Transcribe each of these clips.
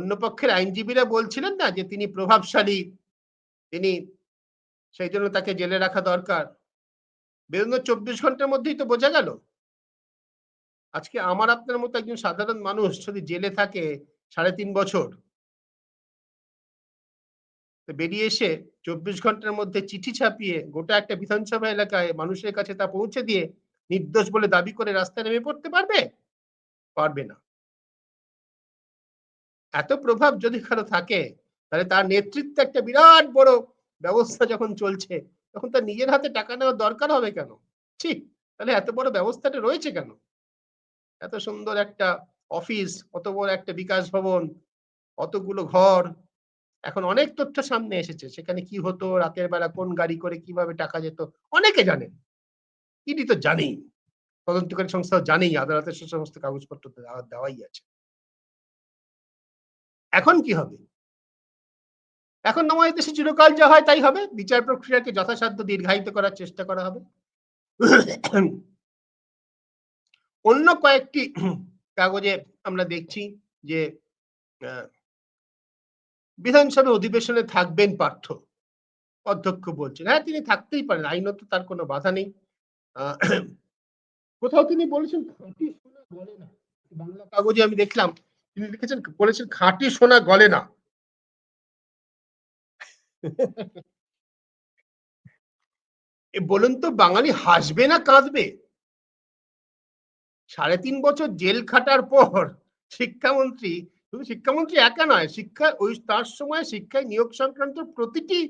অন্য পক্ষের আইনজীবীরা বলছিলেন না যে তিনি প্রভাবশালী, তিনি সেই জন্য তাকে জেলে রাখা দরকার। বেরোনোর চব্বিশ ঘণ্টার মধ্যেই তো বোঝা গেল। আজকে আমার আপনার মতো একজন সাধারণ মানুষ যদি জেলে থাকে সাড়ে তিন বছর বেরিয়ে এসে চব্বিশ ঘণ্টার মধ্যে চিঠি ছাপিয়ে গোটা একটা বিধানসভা এলাকায় মানুষের কাছে তা পৌঁছে দিয়ে নির্দোষ বলে দাবি করে রাস্তায় নেমে পড়তে পারবে? পারবে না। এত প্রভাব যদি কারও থাকে, তাহলে তার নেতৃত্বে একটা বিরাট বড় ব্যবস্থা যখন চলছে, তখন তার নিজের হাতে টাকা নেওয়ার দরকার হবে কেন? ঠিক তাহলে এত বড় ব্যবস্থাটা রয়েছে কেন? এত সুন্দর একটা অফিস অত বড় একটা বিকাশ ভবন অতগুলো ঘর, এখন অনেক তথ্য সামনে এসেছে। সেখানে কি হতো, রাতের বেলা কোন গাড়ি করে কীভাবে টাকা যেত, অনেকে জানেন। ইডি তো জানেই, তদন্তকারী সংস্থা জানেই, আদালতের সমস্ত কাগজপত্র দেওয়াই আছে। এখন কি হবে? এখন আমাদের দেশে চিরকাল যা হয় তাই হবে। বিচার প্রক্রিয়াকে যথাসাধ্য দীর্ঘায়িত করার চেষ্টা করা হবে। অন্য কয়েকটি কাগজে আমরা দেখছি যে বিধানসভা অধিবেশনে থাকবেন পার্থ। অধ্যক্ষ বলছেন। হ্যাঁ তিনি থাকতেই পারেন। আইনত তার কোনো বাধা নেই। কোথাও তিনি বলেছেন বাংলা কাগজে আমি দেখলাম তিনি লিখেছেন, বলেছেন, খাঁটি সোনা গলে না। বলুন তো, বাঙালি হাসবে না কাঁদবে? সাড়ে তিন বছর জেল খাটার পর শিক্ষামন্ত্রী, শুধু শিক্ষামন্ত্রী একা নয়, শিক্ষা ওই তার সময় শিক্ষায় নিয়োগ সংক্রান্ত প্রতিটি,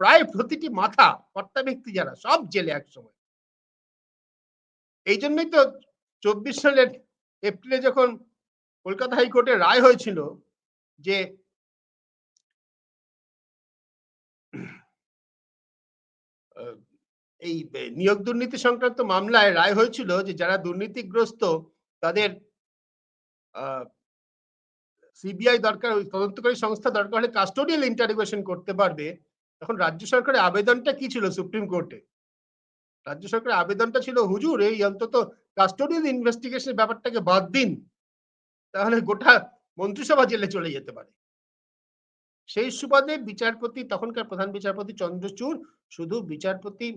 প্রায় প্রতিটি মাথা কর্তা ব্যক্তি যারা, সব জেলে এক সময় এই জন্যই তো চব্বিশ সালের এপ্রিলে যখন কলকাতা হাইকোর্টে রায় হয়েছিল যে এই নিয়োগ দুর্নীতি সংক্রান্ত মামলায় রায় হয়েছিল যে যারা দুর্নীতিগ্রস্ত তাদের সিবিআই দরকার তদন্তকারী সংস্থা দরকার হলে কাস্টোডিয়াল ইন্টারোগেশন করতে পারবে। এখন রাজ্য সরকারের আবেদনটা কি ছিল সুপ্রিম কোর্টে? রাজ্য সরকারের আবেদনটা ছিল, হুজুর, এই অন্তত কাস্টোডিয়াল ইনভেস্টিগেশন ব্যাপারটাকে বাদ দিন। তাহলে গোটা মন্ত্রিসভা জেলে চলে যেতে পারে। সেই সুবাদে বিচারপতি, তখনকার প্রধান বিচারপতি চন্দ্রচূড় শুধু বিচারপতি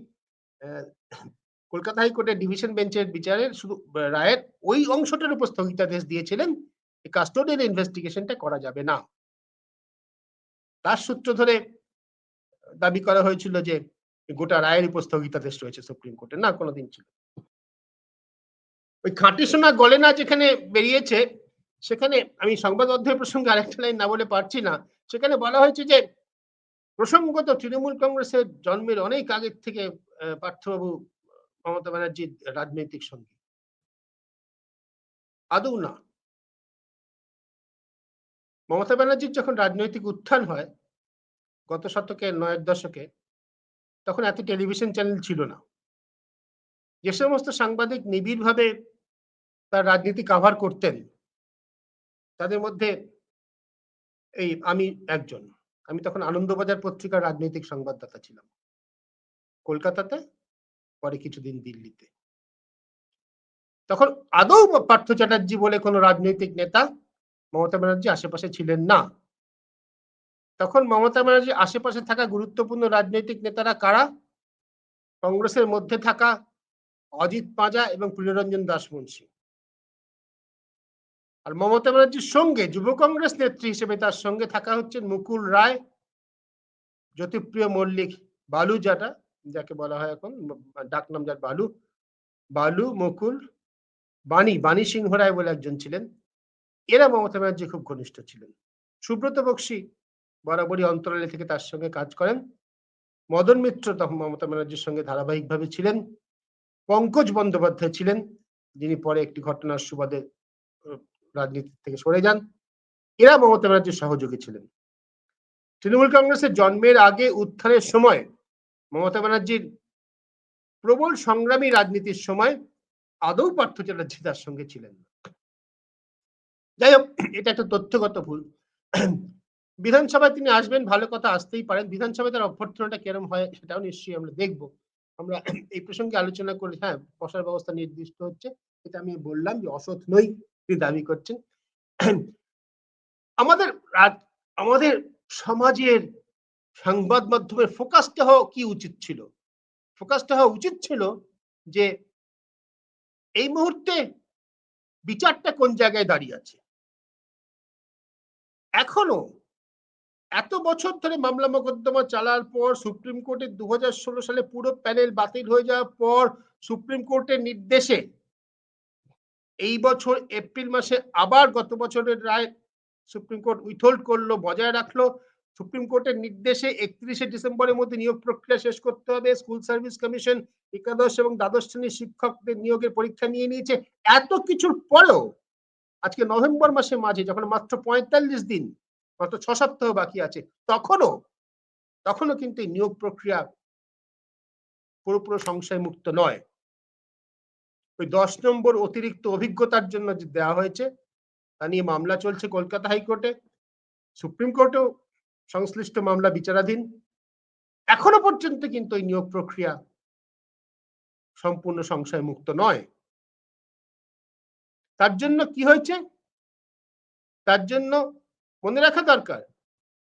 কলকাতা হাইকোর্টের ডিভিশন বেঞ্চের বিচারের শুধু রায়ের ওই অংশটার উপর স্থগিতাদেশ দিয়েছিলেন কাস্টোডিয়াল ইনভেস্টিগেশনটা করা যাবে না। তার সূত্র ধরে দাবি করা হয়েছিল যে গোটা রায়ের উপর স্থগিতাদেশ রয়েছে সুপ্রিম কোর্টে। না, কোনোদিন ছিল ওই খাঁটি সোনা গলে না যেখানে বেরিয়েছে সেখানে আমি সংবাদ অধ্যায় প্রসঙ্গে আরেকটা লাইন না বলে পারছি না। সেখানে বলা হয়েছে যে, প্রসঙ্গত তৃণমূল কংগ্রেসের জন্মের অনেক আগের থেকে পার্থবাবু, মমতা ব্যানার্জির রাজনৈতিক সঙ্গী। আদৌ না। মমতা ব্যানার্জির যখন রাজনৈতিক উত্থান হয়, গত শতকে নয়ের দশকে, তখন এত টেলিভিশন চ্যানেল ছিল না। যে সমস্ত সাংবাদিক নিবিড়ভাবে তার রাজনীতি কাভার করতেন তাদের মধ্যে এই আমি একজন। আমি তখন আনন্দবাজার পত্রিকার রাজনৈতিক সংবাদদাতা ছিলাম। কলকাতাতে, পরে কিছুদিন দিল্লিতে। তখন আদৌ পার্থ চ্যাটার্জি বলে কোনো রাজনৈতিক নেতা মমতা ব্যানার্জি আশেপাশে ছিলেন না। তখন মমতা ব্যানার্জি আশেপাশে থাকা গুরুত্বপূর্ণ রাজনৈতিক নেতারা কারা? কংগ্রেসের মধ্যে থাকা অজিত পাঁজা এবং প্রিয়রঞ্জন দাসমুন্সী আর মমতা ব্যানার্জির সঙ্গে যুব কংগ্রেস নেত্রী হিসেবে তার সঙ্গে থাকা হচ্ছে মুকুল রায়, জ্যোতিপ্রিয় মল্লিক বালু যাটা যাকে বলা হয় এখন ডাকনাম যার বালু বালু, মুকুল, বাণী বাণী সিংহ রায় বলে একজন ছিলেন। এরা মমতা ব্যানার্জি খুব ঘনিষ্ঠ ছিলেন। সুব্রত বক্সী বরাবরই অন্তরালে থেকে তার সঙ্গে কাজ করেন। মদন মিত্র তখন মমতা ব্যানার্জির সঙ্গে ধারাবাহিকভাবে ছিলেন। পঙ্কজ বন্দ্যোপাধ্যায় ছিলেন, যিনি পরে একটি ঘটনার সুবাদে রাজনীতি থেকে সরে যান। এরা মমতা ব্যানার্জির সহযোগী ছিলেন। তৃণমূল কংগ্রেসের জন্মের আগে উত্থানের সময় মমতা ব্যানার্জির প্রবল সংগ্রামী রাজনীতির সময় আদৌ পার্থ চ্যাটার্জি তার সঙ্গে ছিলেন যাই হোক, এটা একটা তথ্যগত ভুল। বিধানসভায় তিনি আসবেন, ভালো কথা আসতেই পারেন। বিধানসভায় তার অভ্যর্থনাটা কেরম হয় সেটাও নিশ্চয়ই আমরা দেখব। আমরা এই প্রসঙ্গে আলোচনা করি হ্যাঁ বসার ব্যবস্থা নির্দিষ্ট হচ্ছে। এটা আমি বললাম যে অসৎ নই। তিনি দাবি করছেন আমাদের আমাদের সমাজের সংবাদ মাধ্যমের ফোকাসটা হওয়া কি উচিত ছিল? ফোকাসটা হওয়া উচিত ছিল যে, এই মুহূর্তে বিচারটা কোন জায়গায় দাঁড়িয়ে আছে? এখনও এত বছর ধরে মামলা মোকদ্দমা চালার পর সুপ্রিম কোর্টের ২০১৬ সালে পুরো প্যানেল বাতিল হয়ে যাওয়ার পর সুপ্রিম কোর্টের নির্দেশে এই বছর এপ্রিল মাসে আবার গত বছরের রায় সুপ্রিম কোর্ট উইথহোল্ড করল, বজায় রাখল। সুপ্রিম কোর্টের নির্দেশে ৩১শে ডিসেম্বরের মধ্যে নিয়োগ প্রক্রিয়া শেষ করতে হবে। স্কুল সার্ভিস কমিশন একাদশ এবং দ্বাদশ শ্রেণির শিক্ষকদের নিয়োগের পরীক্ষা নিয়ে নিয়েছে। এত কিছুর পরেও আজকে নভেম্বর মাসের মাঝে যখন মাত্র ৪৫ দিন, মাত্র ছ সপ্তাহ বাকি আছে, তখনও তখনও কিন্তু এই নিয়োগ প্রক্রিয়া পুরোপুরো সংশয় মুক্ত নয়। ওই ১০ নম্বর অতিরিক্ত অভিজ্ঞতার জন্য যে দেওয়া হয়েছে, তা নিয়ে মামলা চলছে কলকাতা হাইকোর্টে। সুপ্রিম কোর্টেও সংশ্লিষ্ট মামলা বিচারাধীন। এখনও পর্যন্ত কিন্তু এই নিয়োগ প্রক্রিয়া সম্পূর্ণ সংশয় মুক্ত নয়। তার জন্য কি হয়েছে? তার জন্য মনে রাখা দরকার,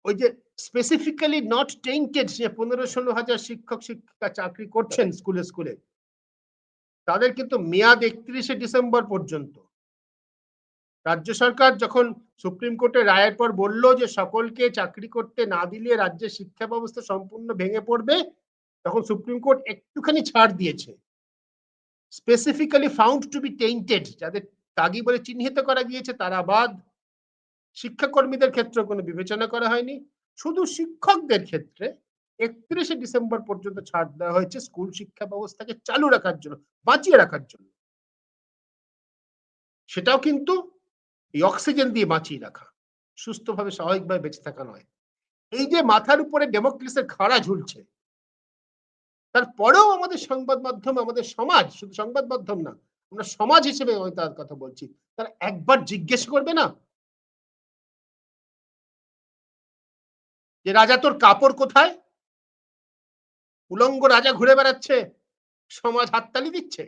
ওই যে স্পেসিফিক্যালি নট টেইন্টেড যে ১৫-১৬ হাজার শিক্ষক শিক্ষিকা চাকরি করছেন স্কুলে, স্কুলে তাদের কিন্তু মেয়াদ ৩১শে ডিসেম্বর পর্যন্ত। রাজ্য সরকার যখন সুপ্রিম কোর্টের রায়ের পর বলল যে সকলকে চাকরি করতে না দিলে রাজ্যের শিক্ষা ব্যবস্থা সম্পূর্ণ ভেঙে পড়বে, তখন সুপ্রিম কোর্ট একটুখানি ছাড় দিয়েছে। Specifically found to be tainted যাদের তাগি বলে চিহ্নিত করা গিয়েছে তারা বাদ। শিক্ষাকর্মীদের ক্ষেত্রেও কোনো বিবেচনা করা হয়নি। শুধু শিক্ষকদের ক্ষেত্রে ৩১শে ডিসেম্বর পর্যন্ত ছাড় দেওয়া হয়েছে স্কুল শিক্ষা ব্যবস্থাকে চালু রাখার জন্য, বাঁচিয়ে রাখার জন্য। সেটাও কিন্তু এই অক্সিজেন দিয়ে বাঁচিয়ে রাখা। সুস্থভাবে স্বাভাবিকভাবে বেঁচে থাকা নয়। এই যে মাথার উপরে ডেমোক্রেসের খাড়া ঝুলছে তারপরেও আমাদের সংবাদ মাধ্যম, আমাদের সমাজ, শুধু সংবাদ মাধ্যম না, আমরা সমাজ হিসেবে আমি তার কথা বলছি। তারা একবার জিজ্ঞেস করবে না? যে রাজা তোর কাপড় কোথায়? উলঙ্গ রাজা ঘুরে বেড়াচ্ছে। সমাজ হাততালি দিচ্ছে।